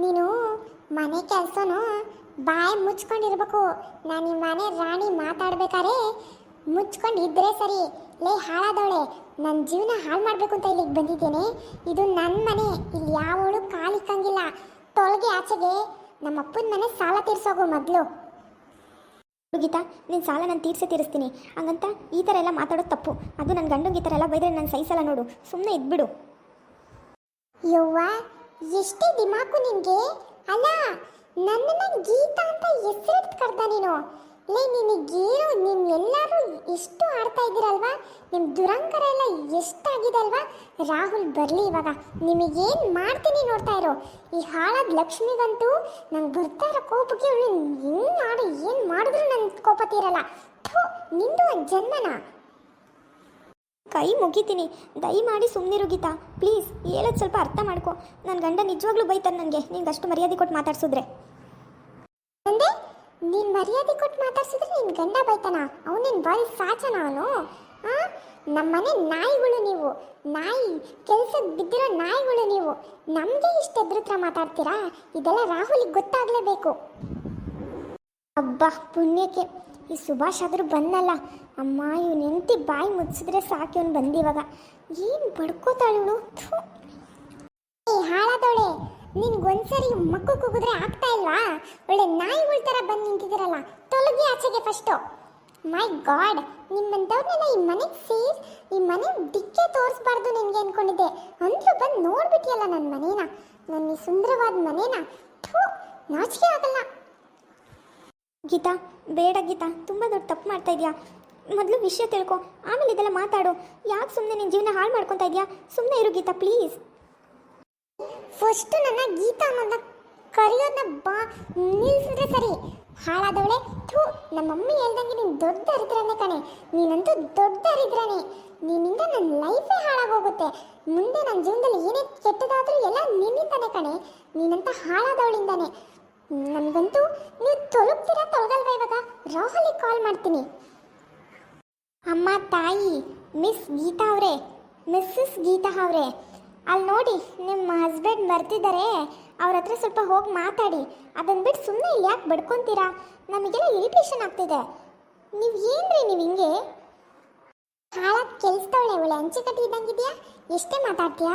ನೀನು ಮನೆ ಕೆಲಸನೂ ಬಾಯಿ ಮುಚ್ಕೊಂಡಿರ್ಬೇಕು. ನಾನು ನಿಮ್ಮ ಮನೆ ರಾಣಿ ಮಾತಾಡ್ಬೇಕಾರೆ ಮುಚ್ಕೊಂಡು ಇದ್ರೆ ಸರಿ. ಲೇ ಹಾಳಾದವಳೆ ನನ್ನ ಜೀವನ ಹಾಳು ಮಾಡಬೇಕು ಅಂತ ಇಲ್ಲಿಗೆ ಬಂದಿದ್ದೇನೆ. ಇದು ನನ್ನ ಮನೆ, ಇಲ್ಲಿ ಯಾವಳು ಕಾಲಿಕ್ಕಂಗಿಲ್ಲ ತೊಳಗೆ ಆಚೆಗೆ ನಮ್ಮ ಅಪ್ಪನ ಮನೆ ಸಾಲ ತೀರ್ಸೋಗು ಮೊದಲು. ಗೀತಾ ನಿನ್ನ ಸಾಲ ನಾನು ತೀರ್ಸಿ ತೀರಿಸ್ತೀನಿ. ಹಂಗಂತ ಈ ಥರ ಎಲ್ಲ ಮಾತಾಡೋದು ತಪ್ಪು. ಅದು ನನ್ನ ಗಂಡಂಗೆ ಈ ಥರ ಎಲ್ಲ ಬೈದ್ರೆ ನಾನು ಸಹಿಸಲ್ಲ ನೋಡು. ಸುಮ್ಮನೆ ಇದ್ಬಿಡು. ಯವ್ವ ಎಷ್ಟೇ ದಿಮಾಕು ನಿನ್ಗೆ ಅಲ್ಲ, ನನ್ನನ್ನ ಗೀತಾ ಅಂತ ಹೆಸರಿಟ್ಟು ಕರ್ದ ನೀನು. ಲೇ, ನಿನಗೇನು ನಿಮ್ಮ ಎಲ್ಲರೂ ಎಷ್ಟು ಆಡ್ತಾ ಇದ್ದೀರಲ್ವಾ? ನಿಮ್ಮ ದುರಂಕರ ಎಲ್ಲ ಎಷ್ಟಾಗಿದೆ ಅಲ್ವಾ? ರಾಹುಲ್ ಬರಲಿ ಇವಾಗ. ನಿಮಗೇನು ಮಾಡ್ತೀನಿ ನೋಡ್ತಾ ಇರೋ. ಈ ಹಾಳಾದ ಲಕ್ಷ್ಮಿಗಂತೂ ನಂಗೆ ಬರ್ತಾ ಕೋಪಕ್ಕೆ ಅವಳು ಏನು ಮಾಡು ಏನು ಮಾಡಿದ್ರು ನನ್ನ ಕೋಪ ತೀರಲ್ಲ ಥೂ, ನಿಂದು ಒಂದು ಜನ್ಮನ? ಕೈ ಮುಗಿತೀನಿ. ದಯಮಾಡಿ ಸುಮ್ಮನಿರು ಗೀತಾ. ಪ್ಲೀಸ್ ಹೇಳೋದು ಸ್ವಲ್ಪ ಅರ್ಥ ಮಾಡ್ಕೊ. ನನ್ನ ಗಂಡ ನಿಜವಾಗ್ಲೂ ಬೈತಾನೆ ನನಗೆ. ನೀನು ಅಷ್ಟು ಮರ್ಯಾದೆ ಕೊಟ್ಟು ಮಾತಾಡ್ಸಿದ್ರೆ. ಅಂದ್ರೆ ನೀನ್ ಮರ್ಯಾದೆ ಕೊಟ್ಟು ಮಾತಾಡ್ಸಿದ್ರೆ ನಿನ್ ಗಂಡ ಬೈತಾನ? ಅವನೇನ್ ಬಾರಿ ಸಾಚನ ಅವನು? ನಮ್ಮನೆ ನಾಯಿಗಳು ನೀವು. ನಾಯಿ, ಕೆಲ್ಸದ ಬಿದ್ದಿರೋ ನಾಯಿಗಳು ನೀವು. ನಮ್ಗೆ ಎದುರುತ್ರ ಮಾತಾಡ್ತೀರಾ? ಇದೆಲ್ಲ ರಾಹುಲಿಗೆ ಗೊತ್ತಾಗ್ಲೇಬೇಕು. ಅಬ್ಬಾ, ಪುಣ್ಯಕ್ಕೆ. ಈ ಸುಭಾಷ್ ಆದರೂ ಬಂದಲ್ಲ. ಅಮ್ಮ, ಇವ್ನು ಹೆಂಡತಿ ಬಾಯಿ ಮುಚ್ಚಿದ್ರೆ ಸಾಕು, ಇವನು ಬಂದಿವಾಗ. ಏನು ಬಡ್ಕೋತಾಳು ಹಾಳಾದವಳೆ. ನಿನ್ಗೊಂದ್ಸರಿ ಮಕ್ಕು ಕೂಗಿದ್ರೆ ಆಗ್ತಾ ಇಲ್ವಾ? ಒಳ್ಳೆ ನಾಯಿಗಳ ಥರ ಬಂದು ನಿಂತಿದ್ದೀರಲ್ಲ, ತೊಲಗಿ ಆಚೆಗೆ ಫಸ್ಟು ಮೈ ಗಾಡ್ ನಿಮ್ಮಂಥವ್ರನ್ನೆಲ್ಲ ಈ ಮನೆಗೆ ಸೇರ್, ಈ ಮನೆ ದಿಕ್ಕೆ ತೋರಿಸ್ಬಾರ್ದು ನಿನಗೆ ಅಂದ್ಕೊಂಡಿದ್ದೆ ಅಂದ್ರೂ ಬಂದು ನೋಡ್ಬಿಟ್ಟಿಯಲ್ಲ ನನ್ನ ಮನೇನ. ನನ್ನ ಈ ಸುಂದರವಾದ ಮನೇನ. ಥೂ, ನಾಚಿಕೆ ಆಗಲ್ಲ. ಗೀತಾ, ಬೇಡ ಗೀತಾ, ತುಂಬ ದೊಡ್ಡ ತಪ್ಪು ಮಾಡ್ತಾ ಇದೆಯಾ? ಮೊದಲು ವಿಷಯ ತಿಳ್ಕೊ, ಆಮೇಲೆ ಇದೆಲ್ಲ ಮಾತಾಡು. ಯಾಕೆ ಸುಮ್ಮನೆ ನಿನ್ನ ಜೀವನ ಹಾಳು ಮಾಡ್ಕೊತಾ ಇದೆಯಾ? ಸುಮ್ಮನೆ ಇರು ಗೀತಾ, ಪ್ಲೀಸ್. ಫಸ್ಟ್ ನನ್ನ ಗೀತಾ ಅನ್ನೋದನ್ನ ಕರೆಯೋದನ್ನ ಬಾ, ನಿಲ್ಸಿದ್ರೆ ಸರಿ. ಹಾಳಾದವಳೆ, ಥೂ, ನಮ್ಮ ಮಮ್ಮಿ ಹೇಳ್ದಂಗೆ ನೀನು ದೊಡ್ಡ ಹರಿದ್ರನೆ ಕಣೆ. ನೀನಂತೂ ದೊಡ್ಡ ಹರಿದ್ರನೆ ನಿನ್ನಿಂದ ನನ್ನ ಲೈಫೇ ಹಾಳಾಗೋಗುತ್ತೆ. ಮುಂದೆ ನನ್ನ ಜೀವನದಲ್ಲಿ ಏನೇ ಕೆಟ್ಟದಾದರೂ ಎಲ್ಲ ನಿನ್ನಿಂದಾನೆ ಕಣೆ. ನೀನಂತ ಹಾಳಾದವಳಿಂದಾನೆ. ನನಗಂತೂ ನೀವು ತೊಲಗ್ತೀರಾ ತೊಲಗಲ್ವಾ ಇವಾಗ? ರಾಹುಲಿಗೆ ಕಾಲ್ ಮಾಡ್ತೀನಿ. ಅಮ್ಮ, ತಾಯಿ ಮಿಸ್ ಗೀತಾ ಅವರೇ ಮಿಸ್ಸಸ್ ಗೀತಾ ಅವರೇ, ಅಲ್ಲಿ ನೋಡಿ ನಿಮ್ಮ ಹಸ್ಬೆಂಡ್ ಬರ್ತಿದ್ದಾರೆ ಅವ್ರ ಹತ್ರ ಸ್ವಲ್ಪ ಹೋಗಿ ಮಾತಾಡಿ. ಅದನ್ನ ಬಿಟ್ಟು ಸುಮ್ಮನೆ ಯಾಕೆ ಬಡ್ಕೊತೀರಾ? ನಮಗೆಲ್ಲ ಇರಿಟೇಷನ್ ಆಗ್ತಿದೆ. ನೀವು ಏನ್ರಿ ನೀವು ಹಿಂಗೆ? ಹಾಳಾದ ಕೆಲ್ಸದವಳೆ, ಒಳ್ಳೆ ಹಂಚಿಕಟ್ಟಿ ಇದ್ದಂಗಿದ್ಯಾ? ಎಷ್ಟೇ ಮಾತಾಡ್ತೀಯಾ?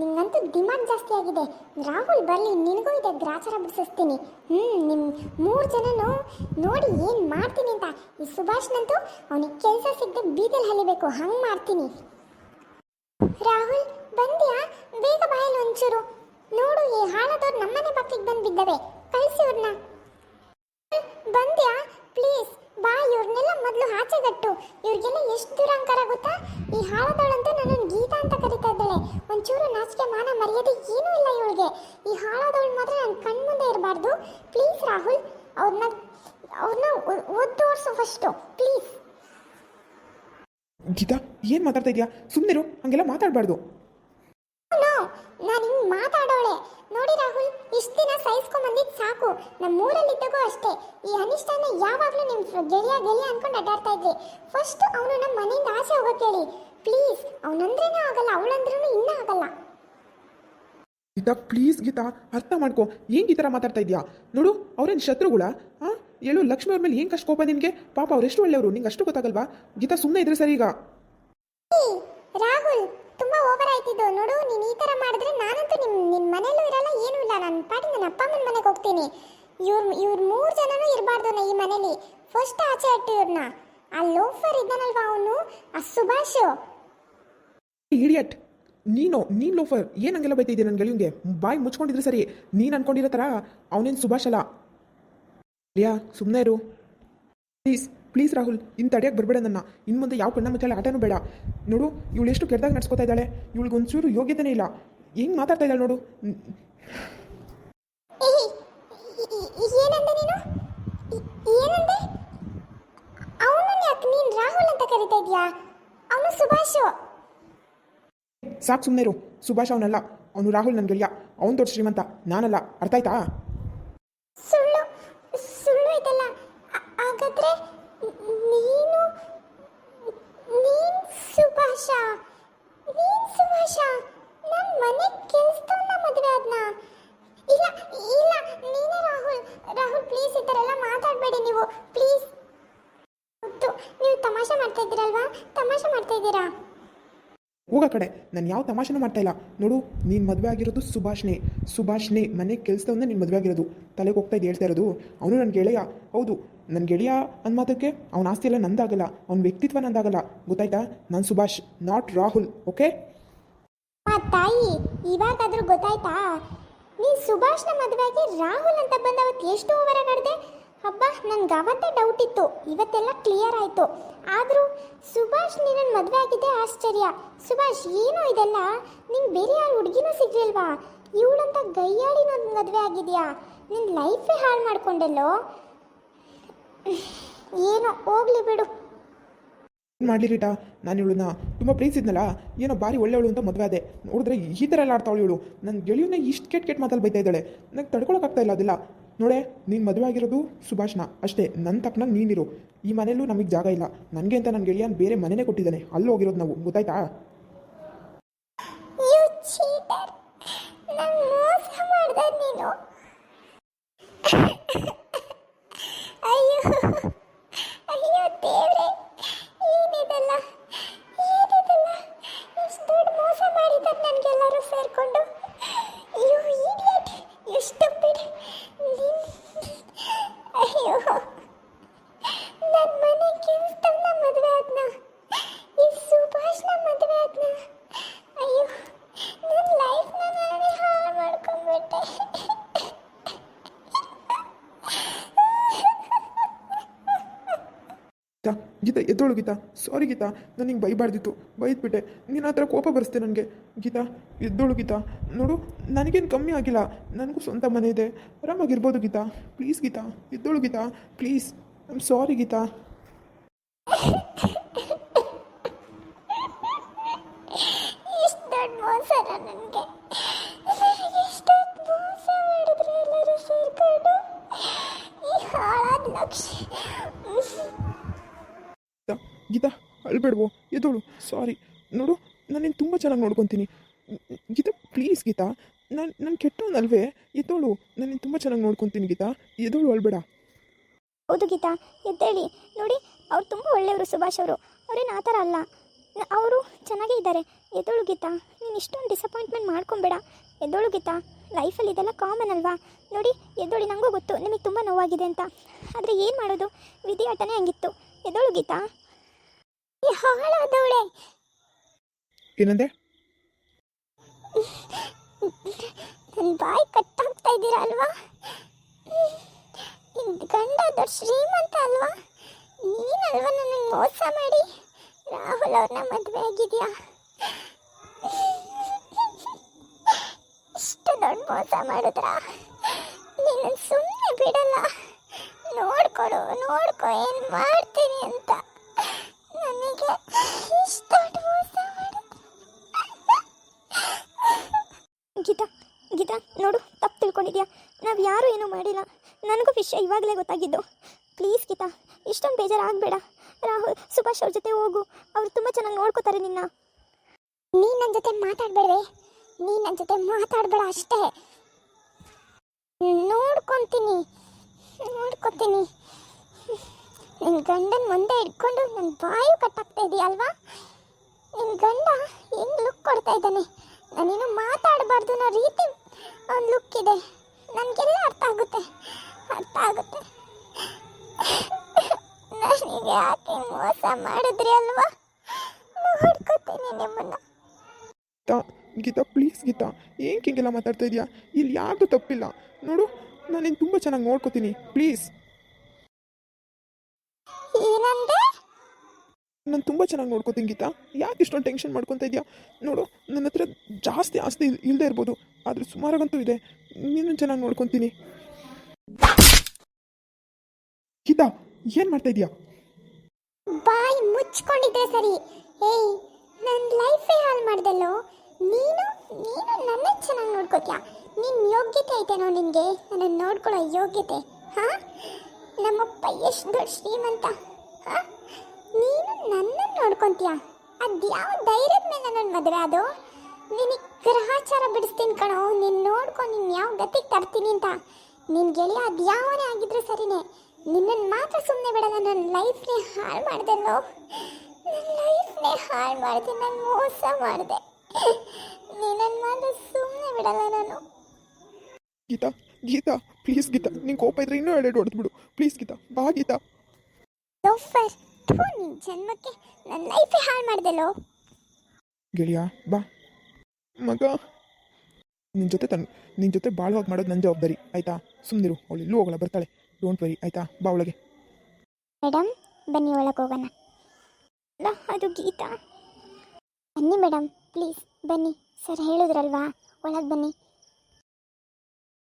ನಿಂಗಂತೂ ಡಿಮಾಂಡ್ ಜಾಸ್ತಿ ಆಗಿದೆ. ರಾಹುಲ್ ಬರಲಿ, ನಿನಗೂ ಇದೆ ಗ್ರಾಚಾರ ಬಿಡಿಸ್ತೀನಿ ಹ್ಞೂ ನಿಮ್ಮ ಮೂರು ಜನನು ನೋಡಿ ಏನು ಮಾಡ್ತೀನಿ ಅಂತ. ಈ ಸುಭಾಷ್ನಂತೂ ಅವನಿಗೆ ಕೆಲಸ ಸಿಗದೆ ಬೀದಲ್ಲಿ ಹಲಿಬೇಕು, ಹಂಗೆ ಮಾಡ್ತೀನಿ. ರಾಹುಲ್, ಬಂದ್ಯಾ? ಬೇಗ ಬಾಯಲ್ಲಿ ಒಂಚೂರು. ನೋಡು, ಈ ಹಾಳದವ್ರು ನಮ್ಮನೆ ಪಕ್ಕಿಗೆ ಬಂದು ಬಿದ್ದವೆ ಕಳಿಸಿ ಇವ್ರನ್ನ ಬಂದ್ಯಾ ಪ್ಲೀಸ್ ಬಾ ಇವ್ರನ್ನೆಲ್ಲ ಮೊದಲು ಆಚೆಗಟ್ಟು ಇವ್ರಿಗೆಲ್ಲ ಎಷ್ಟು ದುರಂಕಾರ ಗೊತ್ತಾ ಈ ಹಾಳದವಳಂತೂ ನನ್ನನ್ನು ಗೀತಾ ಅಂತ ಕರಿತಾ ಇದ್ದಾಳೆ. ಒಂಚೂರು ನಾಚಿಕೆ ಮಾನ ಮರ್ಯಾದೆ ಏನೂ ಇಲ್ಲ ಇವಳಿಗೆ. ಈ ಹಾಳದವಳು ಮಾತ್ರ ನನ್ನ ಕಣ್ಮುಂದೆ ಇರಬಾರ್ದು. ಪ್ಲೀಸ್ ರಾಹುಲ್ ಅವ್ರನ್ನ ಅವ್ರನ್ನ ಒದ್ದೋರ್ಸು ಫಸ್ಟು ಪ್ಲೀಸ್ ಗೀತಾ ಏನು ಮಾತಾಡ್ತಾ ಇದೆಯಾ? ಸುಮ್ಮನಿರು ಹಂಗೆಲ್ಲ ಮಾತಾಡಬಾರ್ದು. ನೋ ನಾನು ಹಿಂಗೆ ಮಾತಾಡೋಳೆ. ನೋಡಿ ರಾಹುಲ್ ಇಷ್ಟು ದಿನ ಸಹಿಸ್ಕೊಂಬಂದಿದ್ದು ಸಾಕು. ನಮ್ಮ ಊರಲ್ಲಿದ್ದಾಗೂ ಅಷ್ಟೇ. ಈ ಅನಿಷ್ಟಾನ ಯಾವಾಗಲೂ ನಿಮ್ಮ ಗೆಳೆಯ ಗೆಳೆಯ ಅನ್ಕೊಂಡು ಅಡ್ಡಾಡ್ತಾ ಇದ್ರಿ. ಫಸ್ಟ್ ಅವನು ನಮ್ಮ ಮನೆಯಿಂದ ಆಚೆ ಹೋಗೋಕೆ ಹೇಳಿ ಪ್ಲೀಸ್ ಅವನಂದ್ರೇನೇ ಆಗಲ್ಲ ಅವಳಂದ್ರೂ ಇನ್ನೂ ಆಗಲ್ಲ. ಗೀತಾ ಪ್ಲೀಸ್ ಗೀತಾ ಅರ್ಥ ಮಾಡ್ಕೊ ಏನ್ ಈ ತರ ಮಾತಾಡ್ತಾ ಇದೆಯಾ? ನೋಡು ಅವ್ರೇನು ಶತ್ರುಗಳ? ಹಾಂ ಹೇಳು ಲಕ್ಷ್ಮಿ ಅವ್ರ ಮೇಲೆ ಏನು ಕಷ್ಟ ಕೋಪ ನಿನಗೆ? ಪಾಪ ಅವ್ರೆಷ್ಟು ಒಳ್ಳೆಯವರು ನಿಂಗೆ ಅಷ್ಟು ಗೊತ್ತಾಗಲ್ವಾ? ಗೀತಾ ಸುಮ್ಮನೆ ಇದ್ರೆ ಸರಿ ಈಗ. ರಾಹುಲ್ ತುಂಬಾ ಓವರ್ ಆಯ್ತಿದ್ದು. ನೋಡು ನೀನು ಈ ತರ ಮಾಡಿದ್ರೆ ನಾನಂತೂ ನಿಮ್ ನಿಮ್ ಮನೇಲೂ ಇರಲ್ಲ ಏನೂ ಇಲ್ಲ. ನನ್ನ ಪಾಟಿ ನನ್ನ ಅಪ್ಪ ಅಮ್ಮನ ಮನೆಗೆ ಹೋಗ್ತೀನಿ. ಇವ್ರ ಇವ್ರ ಮೂರು ಜನನೂ ಇರಬಾರ್ದು ಈ ಮನೇಲಿ. ಫಸ್ಟ್ ಆಚೆ ಅಟ್ಟು ಇವ್ರನ್ನ ಆ ಲೋಫರ್ ಇದ್ದಾನಲ್ವಾ ಅವನು? ಆ ಸುಭಾಷ್. ಇಡಿಯಟ್ ನೀನು ನೀನು ಲೋಫರ್ ಏನು ಹಂಗೆಲ್ಲ ಬೈತಿದ್ದೆ ನನ್ನ ಗೆಳೆಯಂಗೆ ಬಾಯಿ ಮುಚ್ಕೊಂಡಿದ್ರೆ ಸರಿ. ನೀನು ಅನ್ಕೊಂಡಿರೋ ಥರ ಅವನೇನು ಸುಭಾಷ್ ಅಲ್ಲ. ರಿಯಾ ಸುಮ್ಮನೆ ಇರು. ಪ್ಲೀಸ್ ಪ್ಲೀಸ್ ರಾಹುಲ್ ಇನ್ನು ತಡೆಯೋಕೆ ಬರಬೇಡ ನನ್ನ. ಇನ್ನು ಮುಂದೆ ಯಾವ ಕಣ್ಣ ಮುಚ್ಚಾಲೆ ಆಟನೂ ಬೇಡ. ನೋಡು, ಇವಳು ಎಷ್ಟು ಕೆಟ್ಟದಾಗ ನಡ್ಸ್ಕೊತಾ ಇದ್ದಾಳೆ. ಇವಳಿಗೆ ಒಂಚೂರು ಯೋಗ್ಯತೆನೇ ಇಲ್ಲ. ಹೆಂಗೆ ಮಾತಾಡ್ತಾ ಇದ್ದಾಳೆ ನೋಡು. ಅವನು ಸುಭಾಷ್. ಸಾಕು ಸುಮ್ಮನೆ ಇರು ಸುಭಾಷ್ ಅವನಲ್ಲ, ಅವನು ರಾಹುಲ್ ನನ್ನ ಗೆಳೆಯ ಅವನು ದೊಡ್ಡ ಶ್ರೀಮಂತ, ನಾನಲ್ಲ. ಅರ್ಥ ಆಯ್ತಾ? ಸುಳ್ಳು ಸುಳ್ಳು ಇದೆಲ್ಲ. ಹಾಗಾದ್ರೆ ನೀನು, ನೀನ್ ಸುಭಾಷ ನೀನ್ ಸುಭಾಷ, ನನ್ ಮನೆ ಕೆಲ್ಸದವನ್ನ ಮದುವೆ ಆದ್ನ? ಇಲ್ಲ ಇಲ್ಲ, ನೀನೇ ರಾಹುಲ್. ರಾಹುಲ್ ಪ್ಲೀಸ್ ಈ ಥರ ಎಲ್ಲ ಮಾತಾಡಬೇಡಿ ನೀವು. ಪ್ಲೀಸ್ ನೀವು ತಮಾಷೆ ಮಾಡ್ತಾ ಇದ್ದೀರಲ್ವಾ? ತಮಾಷೆ ಮಾಡ್ತಾ ಇದ್ದೀರಾ? ಹೋಗ ಕಡೆ. ನಾನು ಯಾವ ತಮಾಷೆನೂ ಮಾಡ್ತಾ ಇಲ್ಲ. ನೋಡು, ನೀನು ಮದುವೆ ಆಗಿರೋದು ಸುಭಾಷ್ನೆ. ಸುಭಾಷ್ನೆ, ಮನೆ ಕೆಲಸದವನ್ನ ನೀನು ಮದುವೆ ಆಗಿರೋದು. ತಲೆಗೆ ಹೋಗ್ತಾ ಇದ್ದು ಹೇಳ್ತಾ ಇರೋದು. ಅವನು ನನ್ನ ಗೆಳೆಯ. ಹೌದು ನನ್ನ ಗೆಳೆಯ ಅಂದ್ಮಾತಕ್ಕೆ ಅವನ ಆಸ್ತಿ ಎಲ್ಲ ನಂದಾಗಲ್ಲ. ಅವನ ವ್ಯಕ್ತಿತ್ವ ನಂದಾಗಲ್ಲ. ಗೊತ್ತಾಯ್ತಾ? ನಾನು ಸುಭಾಷ್, ನಾಟ್ ರಾಹುಲ್, ಓಕೆ? ತಾಯಿ, ಇವಾಗಾದ್ರೂ ಗೊತ್ತಾಯ್ತಾ? ನೀ ಸುಭಾಷ್ನ ಮದುವೆಗೆ ರಾಹುಲ್ ಅಂತ ಬಂದ ಅವತ್ತು ಎಷ್ಟು ಓವರ ಆಡಿದೆ ಹಬ್ಬ ನನ್ಗೆ ಅವತ್ತೇ ಡೌಟ್ ಇತ್ತು. ಇವತ್ತೆಲ್ಲ ಕ್ಲಿಯರ್ ಆಯಿತು. ಆದರೂ ಸುಭಾಷ್ ನಿನ್ನ ಮದುವೆ ಆಗಿದ್ದೆ ಆಶ್ಚರ್ಯ. ಸುಭಾಷ್, ಏನೋ ಇದೆಲ್ಲ? ನಿಂಗೆ ಬೇರೆ ಯಾರು ಹುಡುಗಿನೂ ಸಿಗ್ಲಿಲ್ವಾ? ಇವಳಂತ ಗೈಯಾಡಿ ನನ್ನ ಮದುವೆ ಆಗಿದ್ಯಾ? ನಿನ್ನ ಲೈಫೇ ಹಾಳು ಮಾಡ್ಕೊಂಡೆಲ್ಲೋ? ಏನೋ, ಹೋಗ್ಲಿ ಬಿಡು. ಮಾಡ್ಲಿ ಮಾಡಲಿ ರೀಟಾ? ನಾನು ಇವಳನ್ನ ತುಂಬ ಪ್ರೀತಿಸಿದ್ನಲ್ಲ, ಏನೋ ಬಾರಿ ಒಳ್ಳೆಯವಳು ಅಂತ ಮದುವೆ ಅದೇ ನೋಡಿದ್ರೆ ಈ ಥರ ಎಲ್ಲ ಆಡ್ತಾವಳು ಇವಳು. ನನ್ನ ಗೆಳೆಯನ್ನ ಇಷ್ಟು ಕೆಟ್ಟ ಕೆಟ್ಟ ಮಾತಲ್ಲಿ ಬೈತಾ ಇದ್ದಾಳೆ. ನಂಗೆ ತಡ್ಕೊಳಕ್ಕಾಗ್ತಾ ಇಲ್ಲ ಅದೆಲ್ಲ. ನೋಡೆ, ನೀನು ಮದುವೆ ಆಗಿರೋದು ಸುಭಾಷ್ನ. ಅಷ್ಟೇ ನನ್ನ ತಕ್ಕನಾಗ ನೀನಿರು. ಈ ಮನೆಯಲ್ಲೂ ನಮಗೆ ಜಾಗ ಇಲ್ಲ. ನನಗೆ ಅಂತ ನನ್ನ ಗೆಳೆಯನ್ ಬೇರೆ ಮನೆನೇ ಕೊಟ್ಟಿದ್ದಾನೆ. ಅಲ್ಲಿ ಹೋಗಿರೋದು ನಾವು. ಗೊತ್ತಾಯ್ತಾ ಯು ಚೀಟರ್ ನಂಗೆ ಮೋಸ ಮಾಡ್ದೆ ನೀನು ಅಯ್ಯೋ ಅಯ್ಯೋ ದೇವ್ರೆ ಏನಿದೆಲ್ಲ ಏನಿದೆಲ್ಲ ಎಷ್ಟು ದೊಡ್ಡ ಮೋಸ ಮಾಡಿದ್ದಾರೆ ನನಗೆಲ್ಲರೂ ಸೇರಿಕೊಂಡು ಅಯ್ಯೋ ಇಡಿಯಟ್ ಎಷ್ಟು ಬಿಡಿ ಅಯ್ಯೋ ನನ್ನ ಮನೆ ಕೆಲ್ಸದವ್ನ ಮದುವೆ ಆದ್ನ ಈ ಸುಭಾಷ್ನ ಮದುವೆ ಆದ್ನ ಅಯ್ಯೋ ನನ್ನ ಲೈಫ್ನ ನಾನೇ ಹಾಳು ಮಾಡ್ಕೊಂಡ್ಬಿಟ್ಟೆ ಗೀತಾ, ಎದ್ದೋಳು ಗೀತಾ ಸಾರಿ ಗೀತಾ ನಾನು ಹಿಂಗೆ ಬೈಬಾರ್ದಿತ್ತು, ಬೈದ್ಬಿಟ್ಟೆ. ನೀನು ಆ ಥರ ಕೋಪ ಬರೆಸ್ತೆ ನನಗೆ. ಗೀತಾ, ಎದ್ದೋಳು ಗೀತಾ, ನೋಡು, ನನಗೇನು ಕಮ್ಮಿ ಆಗಿಲ್ಲ, ನನಗೂ ಸ್ವಂತ ಮನೆ ಇದೆ. ಆರಾಮಾಗಿರ್ಬೋದು Geetha please Geetha, ಎದ್ದೋಳು Geetha please I'm sorry Geetha ಇಷ್ಟು ದೊಡ್ಡ ಮೋಸನ ನನಗೆ ಎಷ್ಟು ಮೋಸ ಮಾಡಿದ್ರು ಎಲ್ಲರೂ ಸೇರ್ಕೊಂಡು ಈ ಹಾಳಾದ ಲಕ್ಷ ಗೀತಾ ಗೀತಾ ಅಳ್ಬೇಡ್ವೋ ಎದ್ದೋಳು. ಸಾರಿ. ನೋಡು ನಾನು ತುಂಬ ಚೆನ್ನಾಗಿ ನೋಡ್ಕೊತೀನಿ. ಗೀತಾ, ಪ್ಲೀಸ್ ಗೀತಾ. ನಾನು ನಾನು ಕೆಟ್ಟವನಲ್ವೇ? ಎದ್ದೋಳು. ನಾನು ತುಂಬ ಚೆನ್ನಾಗಿ ನೋಡ್ಕೊತೀನಿ ಗೀತಾ. ಎದ್ದೋಳು ಅಳ್ಬೇಡ. ಹೌದು ಗೀತಾ, ಎದ್ದೇಳಿ. ನೋಡಿ, ಅವ್ರು ತುಂಬ ಒಳ್ಳೆಯವರು ಸುಭಾಷ್ ಅವರು. ಅವ್ರೇನು ಆ ಥರ ಅಲ್ಲ. ಅವರು ಚೆನ್ನಾಗೇ ಇದ್ದಾರೆ. ಎದ್ದೋಳು ಗೀತಾ, ನೀನು ಇಷ್ಟೊಂದು ಡಿಸಪಾಯಿಂಟ್ಮೆಂಟ್ ಮಾಡ್ಕೊಂಬೇಡ. ಎದ್ದೋಳು ಗೀತಾ ಲೈಫಲ್ಲಿ ಇದೆಲ್ಲ ಕಾಮನ್ ಅಲ್ವಾ? ನೋಡಿ, ಎದ್ದೋಳಿ ನನಗೂ ಗೊತ್ತು. ನಿಮಗೆ ತುಂಬ ನೋವಾಗಿದೆ ಅಂತ. ಆದರೆ ಏನು ಮಾಡೋದು? ವಿಧಿ ಆಟನೇ ಹಂಗಿತ್ತು. ಎದ್ದೋಳು ಗೀತಾ ಹಾಳಾದವಳೆ ಏನಂದೆ? ನನ್ನ ಬಾಯಿ ಕಟ್ಟಾಗ್ತಾ ಇದ್ದೀರಾ ಅಲ್ವಾ? ಗಂಡ ದೊಡ್ಡ ಶ್ರೀಮಂತ ಅಲ್ವಾ? ನೀನಲ್ವಾ ನನಗೆ ಮೋಸ ಮಾಡಿ? ರಾಹುಲ್ ಅವ್ರನ್ನ ಮದುವೆ ಆಗಿದ್ಯಾ? ಇಷ್ಟು ದೊಡ್ಡ ಮೋಸ ಮಾಡಿದ್ರ? ನೀನು ಸುಮ್ಮನೆ ಬಿಡಲ್ಲ. ನೋಡ್ಕೊಡು ನೋಡ್ಕೊ ಏನು ಮಾಡ್ತೀನಿ ಅಂತ. ನನಗೆ ಇಷ್ಟ ಮೋಸ ಗೀತಾ ಗೀತಾ, ನೋಡು, ತಪ್ಪು ತಿಳ್ಕೊಂಡಿದ್ಯಾ? ನಾವು ಯಾರೂ ಏನೂ ಮಾಡಿಲ್ಲ. ನನಗೂ ವಿಷಯ ಇವಾಗಲೇ ಗೊತ್ತಾಗಿದ್ದು. ಪ್ಲೀಸ್, ಗೀತಾ, ಇಷ್ಟೊಂದು ಬೇಜಾರಾಗಬೇಡ. ರಾಹುಲ್, ಸುಭಾಷ್ ಅವ್ರ ಜೊತೆ ಹೋಗು. ಅವ್ರು ತುಂಬ ಚೆನ್ನಾಗಿ ನೋಡ್ಕೋತಾರೆ ನಿನ್ನ. ನೀ ನನ್ನ ಜೊತೆ ಮಾತಾಡ್ಬೇಡವೆ. ನೀ ನನ್ನ ಜೊತೆ ಮಾತಾಡಬೇಡ ಅಷ್ಟೇ. ನೋಡ್ಕೊಂತೀನಿ. ನೋಡ್ಕೊತೀನಿ. ನಿನ್ನ ಗಂಡನ ಮುಂದೆ ಇಟ್ಕೊಂಡು ನನ್ನ ಬಾಯು ಕಟ್ಟಾಗ್ತಾ ಇದೆಯಲ್ವಾ ನಿನ್ನ ಗಂಡ ಹೆಂಗ್ ಲುಕ್ ಕೊಡ್ತಾ ಇದ್ದಾನೆ? ನಾನೇನು ಮಾತಾಡಬಾರ್ದು ಅನ್ನೋ ರೀತಿ ಒಂದು ಲುಕ್ ಇದೆ. ನನಗೆಲ್ಲ ಅರ್ಥ ಆಗುತ್ತೆ. ಅರ್ಥ ಆಗುತ್ತೆ. ನನಗೆ ಯಾಕೆ ಮೋಸ ಮಾಡಿದ್ರಿ ಅಲ್ವಾ? ನೋಡ್ಕೊತೀನಿ ನಿಮ್ಮನ್ನ. ಗೀತಾ ಗೀತಾ ಪ್ಲೀಸ್ ಗೀತಾ, ಏನು ಹಿಂಗೆಲ್ಲ ಮಾತಾಡ್ತಾ ಇದೆಯಾ? ಇಲ್ಲಿ ಯಾರ್ದು ತಪ್ಪಿಲ್ಲ. ನೋಡು ನಾನು ತುಂಬ ಚೆನ್ನಾಗಿ ನೋಡ್ಕೋತೀನಿ. ಪ್ಲೀಸ್ ನಾನು ತುಂಬ ಚೆನ್ನಾಗಿ ನೋಡ್ಕೋತೀನಿ ಗೀತಾ. ಯಾಕೆ ಇಷ್ಟೊಂದು ಟೆನ್ಷನ್ ಮಾಡ್ಕೊತ ಇದೆಯಾ? ನೋಡು ನನ್ನ ಹತ್ರ ಜಾಸ್ತಿ ಆಸ್ತಿ ಇಲ್ಲದೆ ಇರ್ಬೋದು, ಆದರೆ ಸುಮಾರಾಗಂತೂ ಇದೆ. ನೀನು ಚೆನ್ನಾಗಿ ನೋಡ್ಕೊತೀನಿ. ಗೀತಾ, ಏನು ಮಾಡ್ತಾ ಇದೀಯಾ? ಬಾಯಿ ಮುಚ್ಕೊಂಡಿದ್ರೆ ಸರಿ. ಏಯ್ ನನ್ನ ಲೈಫೇ ಹಾಳು ಮಾಡ್ದಲ್ಲೋ? ನೀನು ನೀನು ನನ್ನ ಚೆನ್ನಾಗಿ ನೋಡ್ಕೋತೀಯಾ? ನಿನ್ನ ಯೋಗ್ಯತೆ ಐತೇನೋ ನಿನಗೆ? ನನ್ನ ನೋಡ್ಕೊಳ್ಳೋ ಯೋಗ್ಯತೆ, ಹಾ? ನಮ್ಮಪ್ಪ ಎಷ್ಟು ದೊಡ್ಡ ಶ್ರೀಮಂತ, ಹಾ? ನೀನು ನನ್ನನ್ನು ನೋಡ್ಕೊಂತೀಯ? ಅದ್ಯಾವ ಧೈರ್ಯದ ಮೇಲೆ ನನ್ನ ಮದುವೆ ಅದು? ನಿನಗೆ ಗ್ರಹಾಚಾರ ಬಿಡಿಸ್ತೀನಿ ಕಣೋ ನೀನು ನೋಡ್ಕೊಂಡು ನಿನ್ನ ಯಾವ ಗತಿಗೆ ತರ್ತೀನಿ ಅಂತ. ನಿನ್ನ ಗೆಳೆಯ ಅದ್ಯಾವನೇ ಆಗಿದ್ರು ಸರಿನೇ. ನಿನ್ನನ್ನು ಮಾತ್ರ ಸುಮ್ಮನೆ ಬಿಡಲ್ಲ ನನ್ನ ಲೈಫ್ನೇ ಹಾಳು ಮಾಡ್ದೆಲ್ಲೋ ನನ್ನ ಲೈಫ್ನೇ ಹಾಳು ಮಾಡಿದೆ ನಾನು ಮೋಸ ಮಾಡಿದೆ. ನಿನ್ನನ್ನು ಮಾತ್ರ ಸುಮ್ಮನೆ ಬಿಡಲ್ಲ ನಾನು. ಗೀತಾ ಗೀತಾ ಪ್ಲೀಸ್ ಗೀತಾ ನಿಂಗೆ ಕೋಪ ಇದ್ರೆ ಇನ್ನೂ ಎರಡು ಹೊಡೆದ್ಬಿಡು. ಪ್ಲೀಸ್ ಗೀತಾ ಬಾ ಗೀತಾ. ಥೂ ನಿನ್ನ ಜನ್ಮಕ್ಕೆ ನನ್ನ ಲೈಫೇ ಹಾಳು ಮಾಡ್ದಲ್ಲೋ? ಗೆಳೆಯ ಬಾ. ಮಗ ನಿನ್ನ ಜೊತೆ ತನ್ ನಿನ್ನ ಜೊತೆ ಬಾಳುವಾಗಿ ಮಾಡೋದು ನನ್ನ ಜವಾಬ್ದಾರಿ ಆಯಿತಾ? ಸುಮ್ಮನಿರು ಅವಳು ಇಲ್ಲೂ ಹೋಗಲ್ಲ ಬರ್ತಾಳೆ. ಡೋಂಟ್ ವರಿ ಆಯಿತಾ? ಬಾ ಒಳಗೆ. ಮೇಡಮ್ ಬನ್ನಿ ಒಳಗೆ ಹೋಗೋಣ. ಅಲ್ಲ ಅದು ಗೀತಾ? ಬನ್ನಿ ಮೇಡಮ್ ಪ್ಲೀಸ್ ಬನ್ನಿ. ಸರ್ ಹೇಳಿದ್ರಲ್ವಾ? ಒಳಗೆ ಬನ್ನಿ.